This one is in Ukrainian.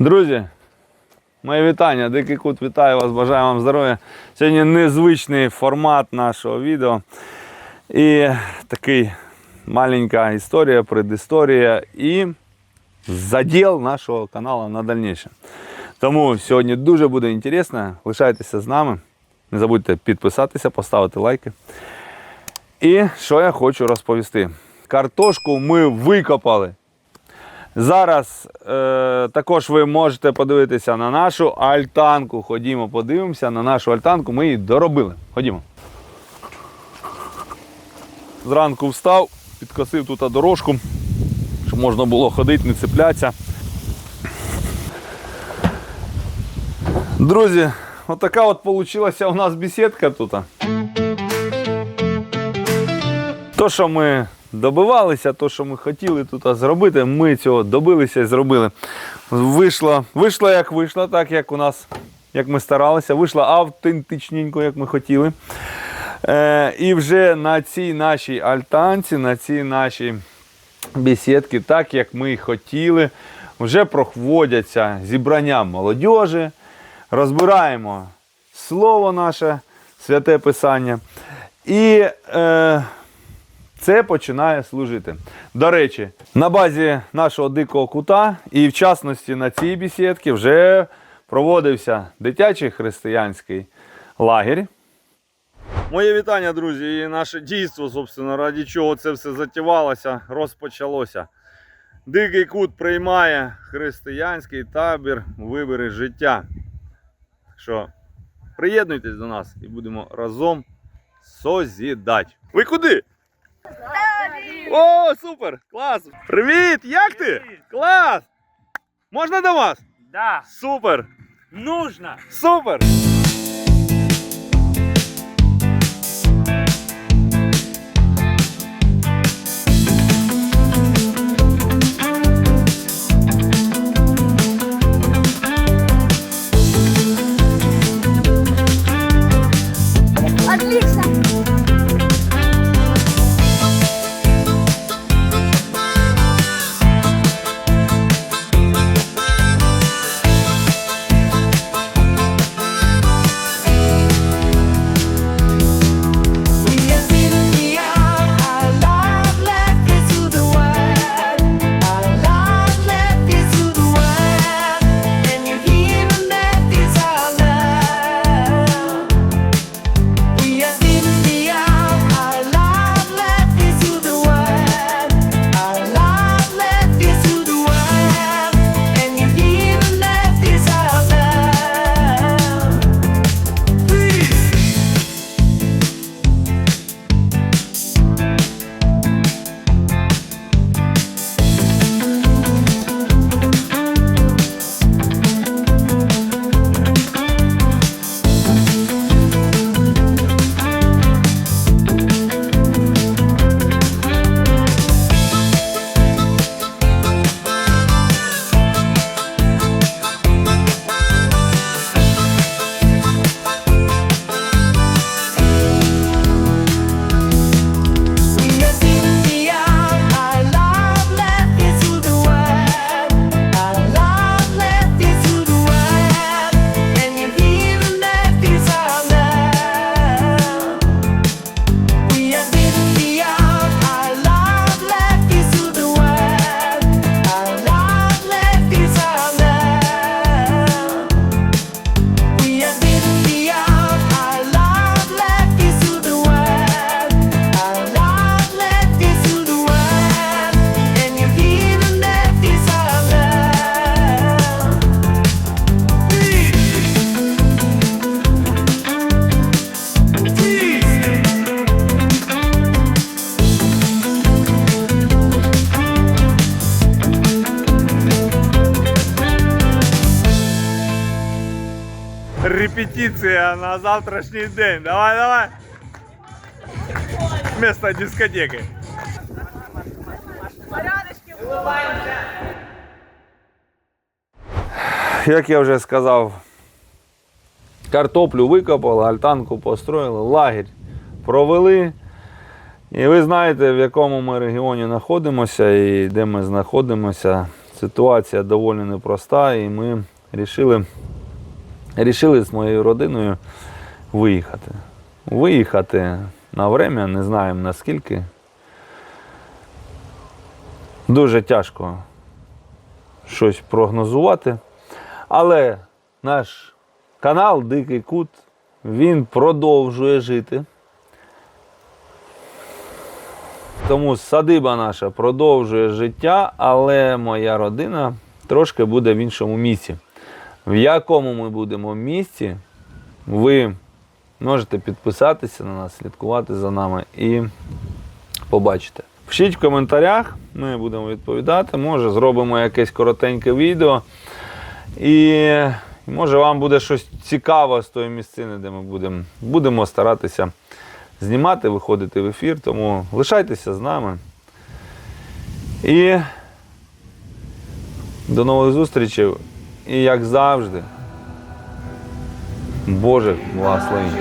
Друзі, моє вітання. Дикий кут вітаю вас, бажаю вам здоров'я. Сьогодні незвичний формат нашого відео. І такий маленька історія, предісторія і заділ нашого каналу на дальніше. Тому сьогодні дуже буде інтересно. Лишайтеся з нами. Не забудьте підписатися, поставити лайки. І що я хочу розповісти. Картошку ми викопали. Зараз е, також ви можете подивитися на нашу альтанку. Ходімо, подивимося на нашу альтанку. Ми її доробили. Ходімо. Зранку встав, підкосив тут дорожку, щоб можна було ходити, не цеплятися. Друзі, отака от получилася у нас бесідка тут. То, що ми добивалися, то, що ми хотіли тут зробити, ми цього добилися і зробили. Вийшло, вийшло як вийшло, так як у нас, як ми старалися, вийшло автентичненько, як ми хотіли. Е, і вже на цій нашій альтанці, на цій нашій бесідки, так як ми хотіли, вже проводяться зібрання молодіжі, розбираємо слово наше, святе писання. І е, це починає служити. До речі, на базі нашого дикого кута і в частності на цій бесідці вже проводився дитячий християнський лагерь. Моє вітання, друзі, і наше дійство, собственно, раді чого це все затівалося, розпочалося. Дикий кут приймає християнський табір вибори життя. Що приєднуйтесь до нас і будемо разом созідати. Ви куди? О, супер! Клас! Привіт! Як ти? Клас! Можна до вас? Да, Супер! нужно. Супер! Репетиція на завтрашній день. Давай, давай. Вместо дискотеки. Як я вже сказав, картоплю викопали, альтанку построїли, лагерь провели. І ви знаєте, в якому ми регіоні знаходимося і де ми знаходимося. ситуація доволі непроста, і ми вирішили, рішили з моєю родиною виїхати. Виїхати на время, не знаємо наскільки. Дуже тяжко щось прогнозувати. Але наш канал Дикий Кут він продовжує жити. Тому садиба наша продовжує життя, але моя родина трошки буде в іншому місці. В якому ми будемо місці, ви можете підписатися на нас, слідкувати за нами і побачите. Пишіть в коментарях, ми будемо відповідати. Може, зробимо якесь коротеньке відео. І може вам буде щось цікаве з тої місцини, де ми будемо, будемо старатися знімати, виходити в ефір. Тому лишайтеся з нами. І до нових зустрічей. І як завжди, Боже благословень.